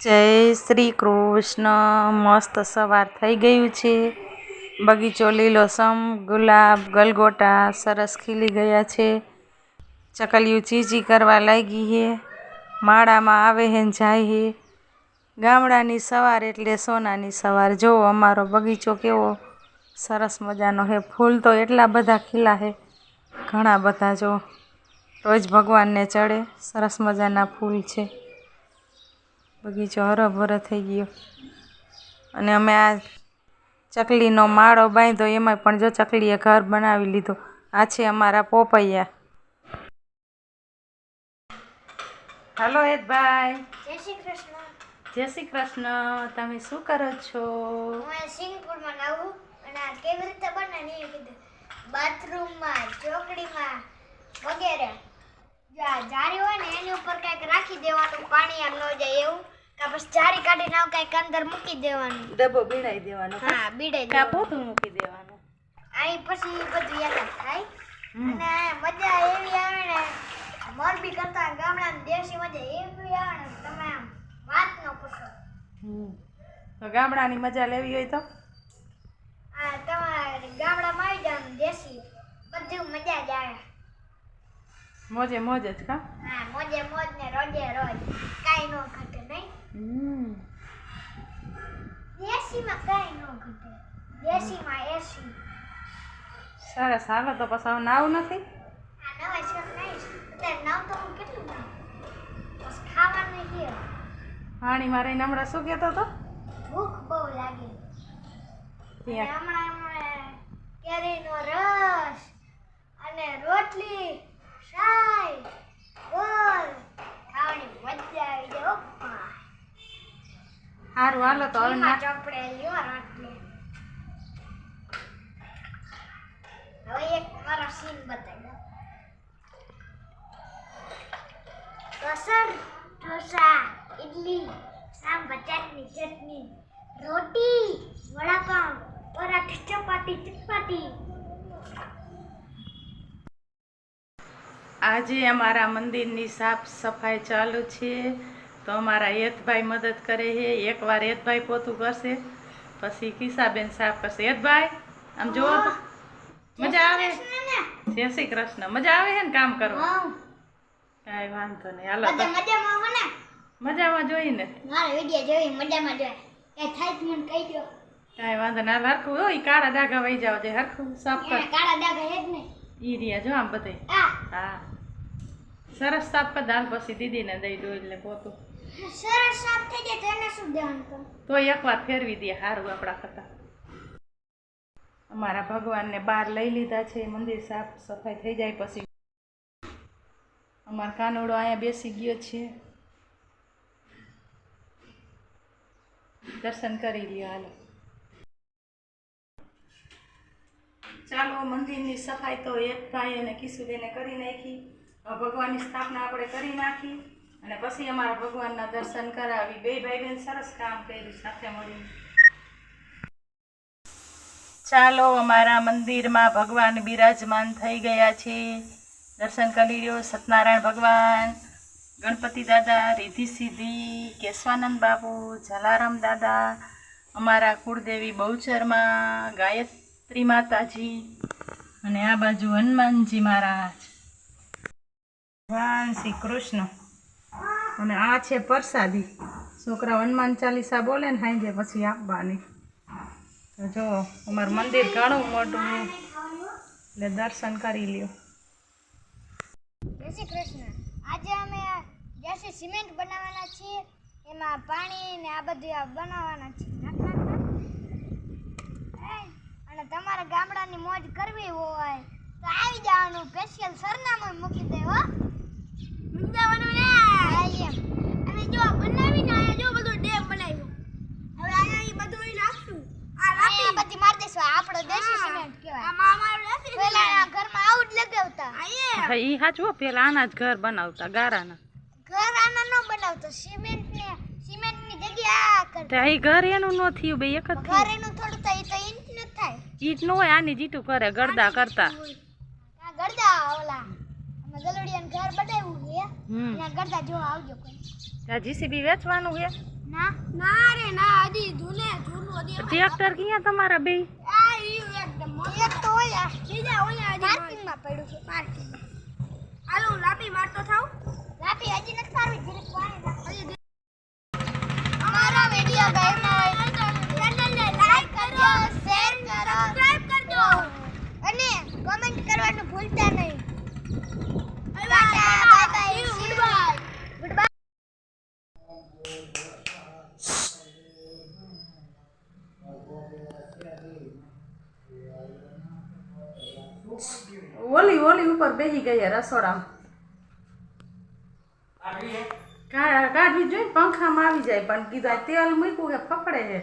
જય શ્રી કૃષ્ણ. મસ્ત સવાર થઈ ગયું છે. બગીચો લીલોસમ ગુલાબ, ગલગોટા સરસ ખીલી ગયા છે. ચકલિયું ચીચી કરવા લાગી હે. માળામાં આવે હે ને જાય હે. ગામડાની સવાર એટલે સોનાની સવાર. જો અમારો બગીચો કેવો સરસ મજાનો હે. ફૂલ તો એટલા બધા ખીલા હે. ઘણા બધા જો. રોજ ભગવાનને ચડે. સરસ મજાના ફૂલ છે. બગીચો હરોભરો થઈ ગયો. અને અમે આ ચકલીનો માળો બાંધ્યો એમાં પણ જો ચકલીએ ઘર બનાવી લીધું. આ છે અમારા પોપૈયા. હાલો હેતભાઈ. જય શ્રી કૃષ્ણ. જય શ્રી કૃષ્ણ. તમે શું કરો છો? હું સિંગપુરમાં નવું અને આ કેવી રીતે બને ને એ કીધું. બાથરૂમમાં ચોકડીમાં વગેરે. જારી હોય ને એની ઉપર કંઈક રાખી દેવાનું પાણી આમ ન જાય એવું. કા ચારી કાઢીને આવું કંઈક અંદર મૂકી દેવાનું. ડબ્બો બીડાઈ દેવાનો હા બીડાઈ કા પોતું મૂકી દેવાનું? આઈ પછી બધું યાદ થાય. અને મજા એવી આવે ને મોરબી કરતા ગામડાની દેશી મજા એવી આવે ને તમે આમ વાત ન પૂછો. હમ. તો ગામડાની મજા લેવી હોય તો? આ તમારે ગામડામાં આવી જવાનું દેશી બધું મજા જ આવે. મોજે મોજ જ કા? હા મોજે મોજ ને રોજે રોજ. કાઈ ન ઘટે. હમ. દેશીમાં કાંઈ ન ઘટે દેશીમાં એસી સરસ હાલો તો પછી હવે નાવું નથી? આ નવા છે નહીં નાવ તો હું કેટલું બસ ખાવાનું છે પાણીમાં મારે હમણાં શું કહેતો હતો? ભૂખ બહુ લાગે. હમણાં હમણાં કેરીનો રસ અને રોટલી શાય ગોળ ખાવાની મજા આવી જાય સારું હાલો તો હવે ના ચોપડે લ્યો રોટલી. હવે એક મારો સીન બતાવી દો ઢોસા ઇડલી સાંભાર ચટણી ચટણી રોટી વડાપાઉં પરાઠી ચપાટી ચપાટી આજે અમારા મંદિરની સાફ સફાઈ ચાલુ છે. તો અમારા ભાઈ મદદ કરે છે. એકવાર હેતભાઈ પોતું કરશે પછી કિસાબેન સાફ કરશે. હેતભાઈ આમ જોવો મજા આવે? જય શ્રી કૃષ્ણ મજા આવે છે ને કામ કરવા? કાંઈ વાંધો નહીં. હાલો મજામાં જોઈ ને. મજામાં વીડિયો જોઈ મજામાં જોઈ. કઈ થાય મને કહી દો કાંઈ વાંધો ના હરખું હોય કાળા ડાઘા વહી જાવ જે હરખું સાફ કર. કાળા ડાઘા હે ને. ઈ રહ્યા જો આમ બધે. હા. સરસ સાફ કર. દાલ પછી દીદીને દઈ દો એટલે પોતું. સરસ સાફ થઈ જાય તો એને શું ધ્યાન તો તો એકવાર ફેરવી દે સારું આપણા કરતા. અમારા ભગવાનને બહાર લઈ લીધા છે, મંદિર સાફ સફાઈ થઈ જાય પછી. અમારો કાનોડો અહીંયા બેસી ગયો છે. દર્શન કરી લ્યો હાલો. ચાલો, મંદિરની સફાઈ તો એક ભાઈ અને કિશુબેને કરી નાખી. ભગવાનની સ્થાપના આપણે કરી નાખી. અને પછી અમારા ભગવાનના દર્શન કરાવી બે ભાઈ બહેન સરસ કામ કર્યું, સાથે મળીને. ચાલો, અમારા મંદિરમાં ભગવાન બિરાજમાન થઈ ગયા છે. દર્શન કરી લ્યો, સત્યનારાયણ ભગવાન, ગણપતિ દાદા રિધિ સિદ્ધિ કેશવાનંદ બાપુ, જલારામ દાદા, અમારા કુળદેવી બહુચરમાં, ગાયત્રી માતાજી અને આ બાજુ હનુમાનજી મહારાજ. ભગવાન શ્રી કૃષ્ણ. અને આ છે પ્રસાદી. છોકરા હનુમાન ચાલીસા બોલે ને સાંજે પછી આપવાની. તો જો, અમારું મંદિર ઘણું મોટું એટલે દર્શન કરી લ્યો. જય શ્રી કૃષ્ણ. આજે અમે જેસી સિમેન્ટ બનાવવાના છીએ, એમાં પાણી ને આ બધું બનાવવાના છે અને તમારે ગામડાની મોજ કરવી હોય, તો આવી જવાનું. સ્પેશિયલ સરનામું મૂકી દે હો સમજાવવાનું ને હા, એમ અને જો બનાવીને આયા જો બધું ડેમ બનાવ્યું. હવે આયા ઈ બધું ઈ નાખશું આ રાતી બધી મારી દેશું આપણો દેશી સિમેન્ટ કહેવાય. આમાં અમારું પેલા ઘરમાં આવું જ લગાવતા. હા એ. સાચું પેલા આના જ ઘર બનાવતા ગારાના. ઘર આના ન બનાવતા સિમેન્ટ ને સિમેન્ટની જગ્યા આ કર. ઘર એનું ન થયું બે એક જ ઘર એનું થોડું થાય તો ઈંટનું થાય. ઈટનું હોય આની જીટું કરે ગરદા કરતા. ગરદા ઓલા. ઘર બનાવ્યું છે. હમ. કરતા જો જોવા આવજો કોઈ. જીસીબી વેચવાનું છે? ના. ના રે ના હજી જૂને જૂનું હજી ટ્રેક્ટર ક્યાં તમારા બે? આ ઈ એકદમ એક તો ઓલા. બીજા ઓલા હજી પાર્કિંગમાં પડ્યું છે પાર્કિંગ. હાલો હું લાપી મારતો થાઉં લાપી હજી નથી મારવી જીરીક પાણી નાખ. અમારો વિડિયો ગમ્યો હોય ચેનલને લાઈક કરજો શેર કરો સબસ્ક્રાઇબ કરજો અને કમેન્ટ કરવાનું ભૂલતા નહીં. ઉપર બેસી ગઈ રસોડામાં કાઢવી જોઈએ પંખામાં આવી જાય પણ કીધું તેલ મૂક્યું કે ફફડે છે